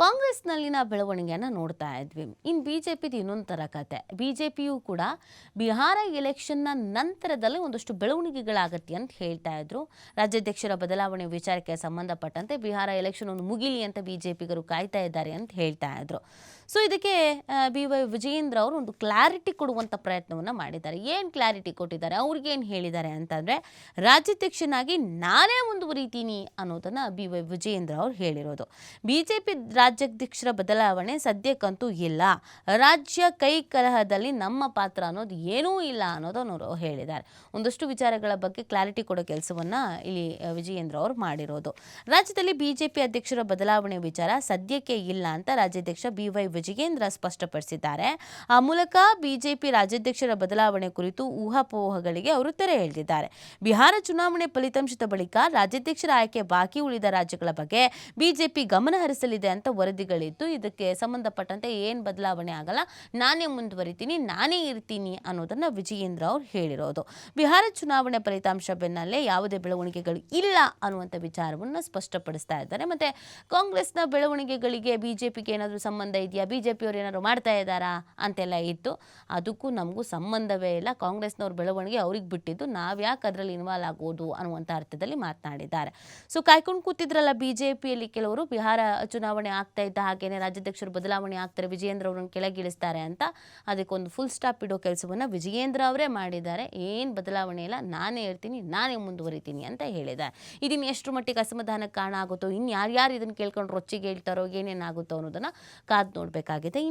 ಕಾಂಗ್ರೆಸ್ನಲ್ಲಿನ ಬೆಳವಣಿಗೆಯನ್ನು ನೋಡ್ತಾ ಇದ್ವಿ. ಇನ್ನು ಬಿ ಜೆ ಪಿದು ಇನ್ನೊಂದು ಥರ ಕತೆ. ಬಿ ಜೆ ಪಿಯು ಕೂಡ ಬಿಹಾರ ಎಲೆಕ್ಷನ್ನ ನಂತರದಲ್ಲಿ ಒಂದಷ್ಟು ಬೆಳವಣಿಗೆಗಳಾಗತ್ತೆ ಅಂತ ಹೇಳ್ತಾ ಇದ್ರು. ರಾಜ್ಯಾಧ್ಯಕ್ಷರ ಬದಲಾವಣೆ ವಿಚಾರಕ್ಕೆ ಸಂಬಂಧಪಟ್ಟಂತೆ ಬಿಹಾರ ಎಲೆಕ್ಷನ್ ಒಂದು ಮುಗಿಲಿ ಅಂತ ಬಿ ಜೆ ಪಿಗರು ಕಾಯ್ತಾ ಇದ್ದಾರೆ ಅಂತ ಹೇಳ್ತಾ ಇದ್ರು. ಸೊ ಇದಕ್ಕೆ ಬಿ ವೈ ವಿಜಯೇಂದ್ರ ಅವರು ಒಂದು ಕ್ಲಾರಿಟಿ ಕೊಡುವಂಥ ಪ್ರಯತ್ನವನ್ನು ಮಾಡಿದ್ದಾರೆ. ಏನು ಕ್ಲಾರಿಟಿ ಕೊಟ್ಟಿದ್ದಾರೆ? ಅವ್ರಿಗೇನು ಹೇಳಿದ್ದಾರೆ ಅಂತಂದರೆ, ರಾಜ್ಯಾಧ್ಯಕ್ಷನಾಗಿ ನಾನೇ ಮುಂದುವರಿತೀನಿ ಅನ್ನೋದನ್ನು ಬಿ ವೈ ವಿಜಯೇಂದ್ರ ಅವರು ಹೇಳಿರೋದು. ಬಿ ಜೆ ಪಿ ರಾಜ್ಯಾಧ್ಯಕ್ಷರ ಬದಲಾವಣೆ ಸದ್ಯಕ್ಕಂತೂ ಇಲ್ಲ. ರಾಜ್ಯ ಕೈ ಕಲಹದಲ್ಲಿ ನಮ್ಮ ಪಾತ್ರ ಅನ್ನೋದು ಏನೂ ಇಲ್ಲ ಅನ್ನೋದನ್ನು ಅವರು ಹೇಳಿದ್ದಾರೆ. ಒಂದಷ್ಟು ವಿಚಾರಗಳ ಬಗ್ಗೆ ಕ್ಲಾರಿಟಿ ಕೊಡೋ ಕೆಲಸವನ್ನು ಇಲ್ಲಿ ವಿಜಯೇಂದ್ರ ಅವರು ಮಾಡಿರೋದು. ರಾಜ್ಯದಲ್ಲಿ ಬಿಜೆಪಿ ಅಧ್ಯಕ್ಷರ ಬದಲಾವಣೆ ವಿಚಾರ ಸದ್ಯಕ್ಕೆ ಇಲ್ಲ ಅಂತ ರಾಜ್ಯಾಧ್ಯಕ್ಷ ಬಿ ವೈ ವಿಜಯೇಂದ್ರ ಸ್ಪಷ್ಟಪಡಿಸಿದ್ದಾರೆ. ಆ ಮೂಲಕ ಬಿಜೆಪಿ ರಾಜ್ಯಾಧ್ಯಕ್ಷರ ಬದಲಾವಣೆ ಕುರಿತು ಊಹಾಪೋಹಗಳಿಗೆ ಅವರು ತೆರೆ ಎಳೆದಿದ್ದಾರೆ. ಬಿಹಾರ ಚುನಾವಣೆ ಫಲಿತಾಂಶದ ಬಳಿಕ ರಾಜ್ಯಾಧ್ಯಕ್ಷರ ಆಯ್ಕೆ ಬಾಕಿ ಉಳಿದ ರಾಜ್ಯಗಳ ಬಗ್ಗೆ ಬಿಜೆಪಿ ಗಮನ ಹರಿಸಲಿದೆ ಅಂತ ವರದಿಗಳಿದ್ದು, ಇದಕ್ಕೆ ಸಂಬಂಧಪಟ್ಟಂತೆ ಏನು ಬದಲಾವಣೆ ಆಗಲ್ಲ, ನಾನೇ ಮುಂದುವರಿತೀನಿ, ನಾನೇ ಇರ್ತೀನಿ ಅನ್ನೋದನ್ನ ವಿಜಯೇಂದ್ರ ಅವರು ಹೇಳಿರೋದು. ಬಿಹಾರ ಚುನಾವಣೆ ಫಲಿತಾಂಶ ಬೆನ್ನಲ್ಲೇ ಯಾವುದೇ ಬೆಳವಣಿಗೆಗಳು ಇಲ್ಲ ಅನ್ನುವಂಥ ವಿಚಾರವನ್ನು ಸ್ಪಷ್ಟಪಡಿಸ್ತಾ ಇದ್ದಾರೆ. ಮತ್ತೆ ಕಾಂಗ್ರೆಸ್ನ ಬೆಳವಣಿಗೆಗಳಿಗೆ ಬಿಜೆಪಿಗೆ ಏನಾದರೂ ಸಂಬಂಧ ಇದೆಯಾ? ಬಿಜೆಪಿಯವರು ಏನಾದ್ರು ಮಾಡ್ತಾ ಇದ್ದಾರಾ ಅಂತೆಲ್ಲ ಇತ್ತು. ಅದಕ್ಕೂ ನಮಗೂ ಸಂಬಂಧವೇ ಇಲ್ಲ. ಕಾಂಗ್ರೆಸ್ನವ್ರ ಬೆಳವಣಿಗೆ ಅವ್ರಿಗೆ ಬಿಟ್ಟಿದ್ದು. ನಾವು ಯಾಕೆ ಅದರಲ್ಲಿ ಇನ್ವಾಲ್ವ್ ಆಗೋದು ಅನ್ನುವಂಥ ಅರ್ಥದಲ್ಲಿ ಮಾತನಾಡಿದ್ದಾರೆ. ಸೊ ಕಾಯ್ಕೊಂಡು ಕೂತಿದ್ರಲ್ಲ ಬಿ ಜೆ ಪಿಯಲ್ಲಿ ಕೆಲವರು, ಬಿಹಾರ ಚುನಾವಣೆ ಆಗ್ತಾ ಇದ್ದ ಹಾಗೇನೆ ರಾಜ್ಯಾಧ್ಯಕ್ಷರು ಬದಲಾವಣೆ ಆಗ್ತಾರೆ, ವಿಜಯೇಂದ್ರ ಅವ್ರನ್ನ ಕೆಳಗಿಳಿಸ್ತಾರೆ ಅಂತ ಅದಕ್ಕೊಂದು ಫುಲ್ ಸ್ಟಾಪ್ ಇಡೋ ಕೆಲಸವನ್ನು ವಿಜಯೇಂದ್ರ ಅವರೇ ಮಾಡಿದ್ದಾರೆ. ಏನು ಬದಲಾವಣೆ ಇಲ್ಲ. ನಾನೇ ಇರ್ತೀನಿ ನಾನೇ ಮುಂದುವರಿತೀನಿ ಅಂತ ಹೇಳಿದ್ದಾರೆ. ಇದನ್ನು ಎಷ್ಟು ಮಟ್ಟಿಗೆ ಅಸಮಾಧಾನಕ್ಕೆ ಕಾರಣ ಆಗುತ್ತೋ ಇನ್ನು ಯಾರ್ಯಾರು ಇದನ್ನು ಕೇಳ್ಕೊಂಡು ರೊಚ್ಚಿಗೆ ಹೇಳ್ತಾರೋ, ಏನೇನಾಗುತ್ತೋ ಅನ್ನೋದನ್ನು ಕಾದು ನೋಡಬೇಕಾಗಿದೆ.